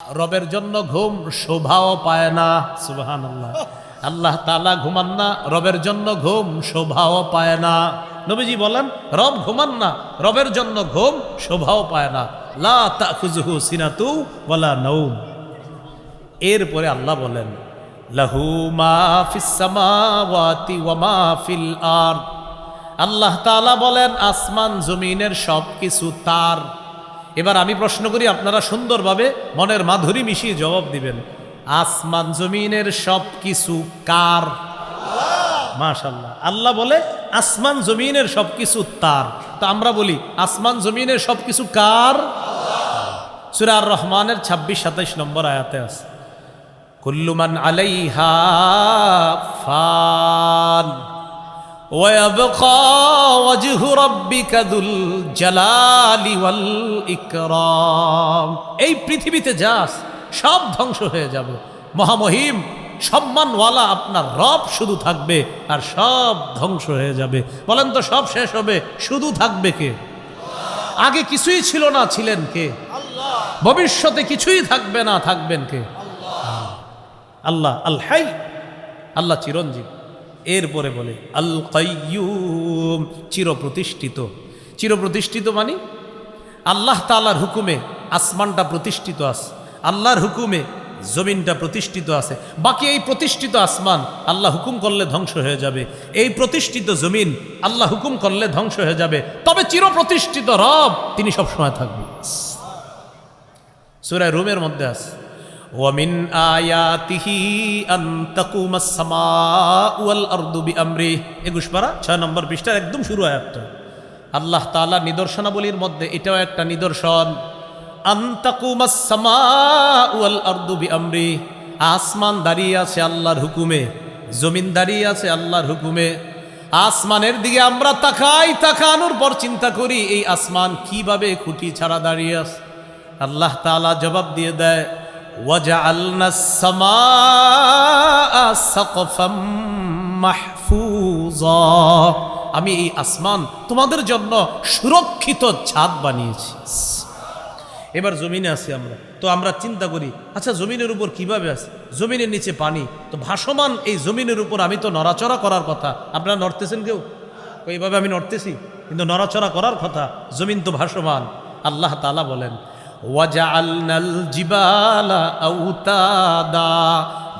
রবের জন্য ঘুম শোভাও পায় না। সুবাহান আল্লাহ তালা ঘুমান না, রবের জন্য ঘুম শোভাও পায় না। নবীজি বলেন, রব ঘুমান না, রবের জন্য ঘুম শোভাও পায় না। লা তাখুজুহু সিনাতু ওয়ালা নৌম এরপরে আল্লাহ বলেন, লাহু মা ফিস সামাওয়াতি ওয়া মা ফিল আরদ। আল্লাহ তাআলা বলেন, আসমান, জমিনের সব কিছু তার। এবার আমি প্রশ্ন করি, আপনারা সুন্দরভাবে মনের মাধুরী মিশিয়ে জবাব দিবেন। আসমান জমিনের সব কিছু কার? মাশাল্লাহ আল্লাহ বলে, আসমান জমিনের সব কিছু তার। তো আমরা বলি, আসমান জমিনের সব কিছু কার? সুরার রহমানের ছাব্বিশ, সাতাইশ নম্বর আয়াতে আছে। কুল্লুমান আলাইহা ফান ويبقى وجه ربك ذو الجلال والإكرام এই পৃথিবীতে যাস সব ধ্বংস হয়ে যাবে মহামহিম সম্মানওয়ালা আপনার রব শুধু থাকবে আর সব ধ্বংস হয়ে যাবে বলেন তো সব শেষ হবে শুধু থাকবে কে আগে কিছুই ছিল না ছিলেন কে ভবিষ্যতে কিছুই থাকবে না থাকবেন কে আল্লাহ আল হাই আল্লাহ চিরঞ্জীব এরপরে বলে আল কাইয়ুম চিরপ্রতিষ্ঠিত। চিরপ্রতিষ্ঠিত মানে? আল্লাহ তালার হুকুমে আসমানটা প্রতিষ্ঠিত আছে, আল্লাহর হুকুমে জমিনটা প্রতিষ্ঠিত আছে, বাকি এই প্রতিষ্ঠিত আসমান আল্লাহ হুকুম করলে ধ্বংস হয়ে যাবে, এই প্রতিষ্ঠিত জমিন আল্লাহ হুকুম করলে ধ্বংস হয়ে যাবে, তবে চিরপ্রতিষ্ঠিত রব তিনি সবসময় থাকবেন। সুরায় রুমের মধ্যে আছে। আয়াতিহি আন তাকুমাস সামাউ ওয়াল আরদু বিআমরি 21 পারা 6 নম্বর পৃষ্ঠার একদম শুরু আয়াতটা আল্লাহ তাআলা নিদর্শনাবলীর মধ্যে এটাও একটা নিদর্শন। আন তাকুমাস সামাউ ওয়াল আরদু বিআমরি আসমান দাঁড়িয়ে আছে আল্লাহর হুকুমে, জমিন দাঁড়িয়ে আছে আল্লাহর হুকুমে। আসমানের দিকে আমরা তাকাই, তাকানোর পর চিন্তা করি, এই আসমান কীভাবে খুঁটি ছাড়া দাঁড়িয়ে আছে? আল্লাহ তাআলা জবাব দিয়ে দেয় وجعلنا السماء سقفا محفوظا আমি এই আসমান তোমাদের জন্য সুরক্ষিত ছাদ বানিয়েছি এবার জমিনে আছি আমরা তো আমরা চিন্তা করি আচ্ছা জমিনের উপর কিভাবে আছে জমিনের নিচে পানি তো ভাসমান এই জমিনের উপর আমি তো নড়াচড়া করার কথা আপনারা নড়তেছেন কেউ তো এইভাবে আমি নড়তেছি কিন্তু নড়াচড়া করার কথা জমিন তো ভাসমান আল্লাহ তালা বলেন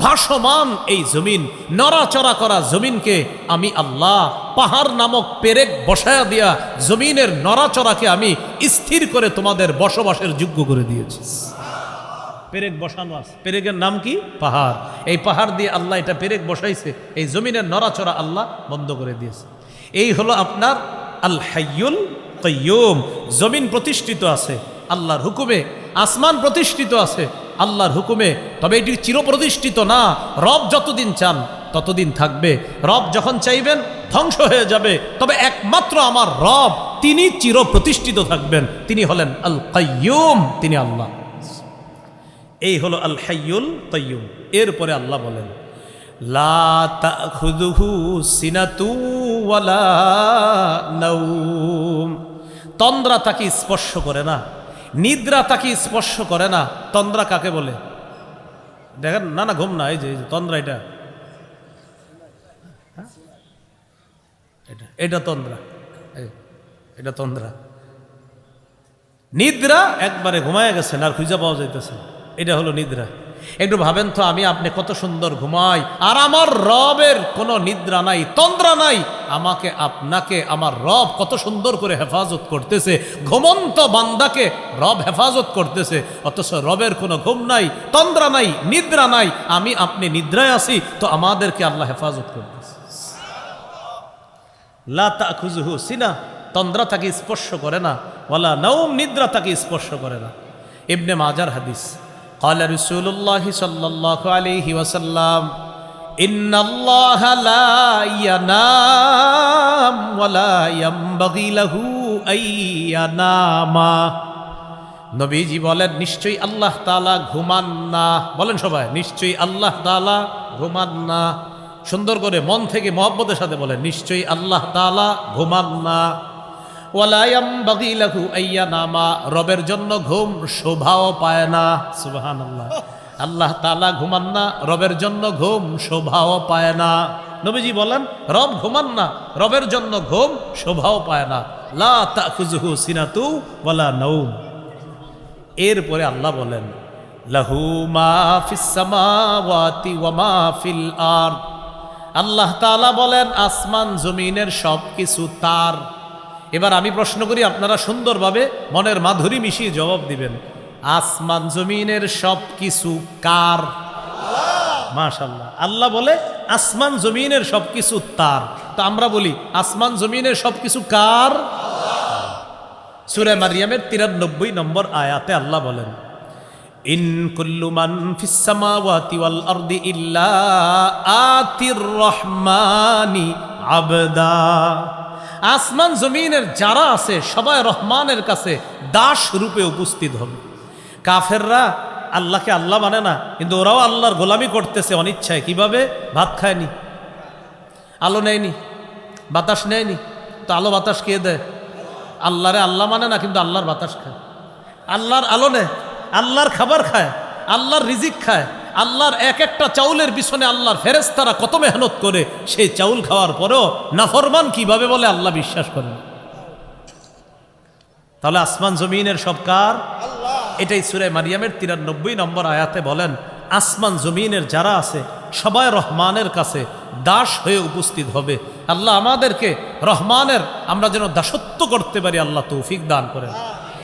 ভাসমান এই জমিন, নড়াচড়া করা জমিনকে আমি আল্লাহ পাহাড় নামক পেরেক বসায়া দিয়া জমিনের নড়াচড়াকে আমি স্থির করে তোমাদের বসবাসের যোগ্য করে দিয়েছি। পেরেক বসানো আছে। পেরেকের নাম কি? পাহাড়। এই পাহাড় দিয়ে আল্লাহ এটা পেরেক বসাইছে। এই জমিনের নড়াচড়া আল্লাহ বন্ধ করে দিয়েছে। এই হলো আপনার আল হাইয়ুল জমিন প্রতিষ্ঠিত আছে। আল্লাহর হুকুমে আসমান প্রতিষ্ঠিত আছে, আল্লাহর হুকুমে। তবে এটি চিরপ্রতিষ্ঠিত না। রব যতদিন চান, ততদিন থাকবে। রব যখন চাইবেন, ধ্বংস হয়ে যাবে। তবে একমাত্র আমার রব, তিনি চিরপ্রতিষ্ঠিত থাকবেন। তিনি হলেন আল কাইয়ুম তিনি আল্লাহ। এই হলো আল হাইয়ুল কাইয়ুম। এরপরে আল্লাহ বলেন তন্দ্রা তাকে স্পর্শ করে না। নিদ্রা তাকে স্পর্শ করে না, তন্দ্রা কাকে বলে? দেখেন, না না, ঘুম না, এই যে তন্দ্রা এটা? এটা তন্দ্রা এটা তন্দ্রা। নিদ্রা একবারে ঘুমায় গেছেন আর খুঁজে পাওয়া যাইতেছে এটা হলো নিদ্রা। একটু ভাবেন তো, আমি আপনি কত সুন্দর ঘুমাই। আর আমার রবের কোনো নিদ্রা নাই, তন্দ্রা নাই। আমাকে, আপনাকে, আমার রব কত সুন্দর করে হেফাজত করতেছে। ঘুমন্ত বান্দাকে রব হেফাজত করতেছে। অথচ রবের কোনো ঘুম নাই, তন্দ্রা নাই, নিদ্রা নাই। আমি, আপনি নিদ্রায় আছি, তো আমাদেরকে আল্লাহ হেফাজত করতেছে। লা সিনা, তন্দ্রা তাকে স্পর্শ করে না। ওয়ালা নৌম নিদ্রা তাকে স্পর্শ করে না। ইবনে মাজার হাদিস। قال رسول الله صلى الله عليه وسلم إن الله لا ينام ولا ينبغي له أن ينام নবীজি বলেন নিশ্চয়ই আল্লাহ তালা ঘুমান না বলেন সবাই নিশ্চয়ই আল্লাহ তালা ঘুমান না সুন্দর করে মন থেকে মহব্বতের সাথে বলেন নিশ্চয়ই আল্লাহ তালা ঘুমান না ওয়ালায়াম বাগিলাহু আইয়া নামা, রবের জন্য ঘুম শোভাও পায় না। সুবহান আল্লাহ আল্লাহ তালা ঘুমান না, রবের জন্য ঘুম শোভাও পায় না। নবীজি বলেন, রব ঘুমান না, রবের জন্য ঘুম শোভাও পায় না। লা তাখুজুহু সিনাতু ওয়ালা নৌম এরপরে আল্লাহ বলেন, লাহু মা ফিস সামাওয়াতি ওয়া মা ফিল আরদ। আল্লাহ তাআলা বলেন, আসমান, জমিনের সব কিছু তার। এবার আমি প্রশ্ন করি, আপনারা সুন্দরভাবে মনের মাধুরী মিশিয়ে জবাব দিবেন। আসমান জমিনের সব কিছু কার? মাশাল্লাহ আল্লাহ বলে, আসমান জমিনের সব কিছু তার। তো আমরা বলি, আসমান জমিনের সব কিছু কার? সুরে মারিয়ামের তিরানব্বই নম্বর আয়াতে আল্লাহ বলেন, ইন কুল্লু মান ওয়াল আরদি ইল্লা আতির রহমানি আবদা। আসমান জমিনের যারা আছে, সবাই রহমানের কাছে দাস রূপে উপস্থিত হবে। কাফেররা আল্লাহকে আল্লাহ মানে না, কিন্তু ওরাও আল্লাহর গোলামি করতেছে অনিচ্ছায়। কীভাবে? ভাত খায়নি, আলো নেয়নি, বাতাস নেয়নি। তো আলো বাতাস কে দেয়? আল্লাহরে আল্লাহ মানে না, কিন্তু আল্লাহর বাতাস খায়। আল্লাহর আলো নেয়, আল্লাহর খাবার খায়, আল্লাহর রিজিক খায়। আল্লাহর এক একটা চাউলের পিছনে আল্লাহর ফেরেস্তারা কত মেহনত করে, সেই চাউল খাওয়ার পরেও নাফরমান কীভাবে বলে আল্লাহ বিশ্বাস করেন? তাহলে আসমান জমিনের সব কার? এটাই সুরে মারিয়ামের তিরানব্বই নম্বর আয়াতে বলেন, আসমান জমিনের যারা আছে, সবাই রহমানের কাছে দাস হয়ে উপস্থিত হবে। আল্লাহ আমাদেরকে রহমানের, আমরা যেন দাসত্ব করতে পারি, আল্লাহ তৌফিক দান করেন।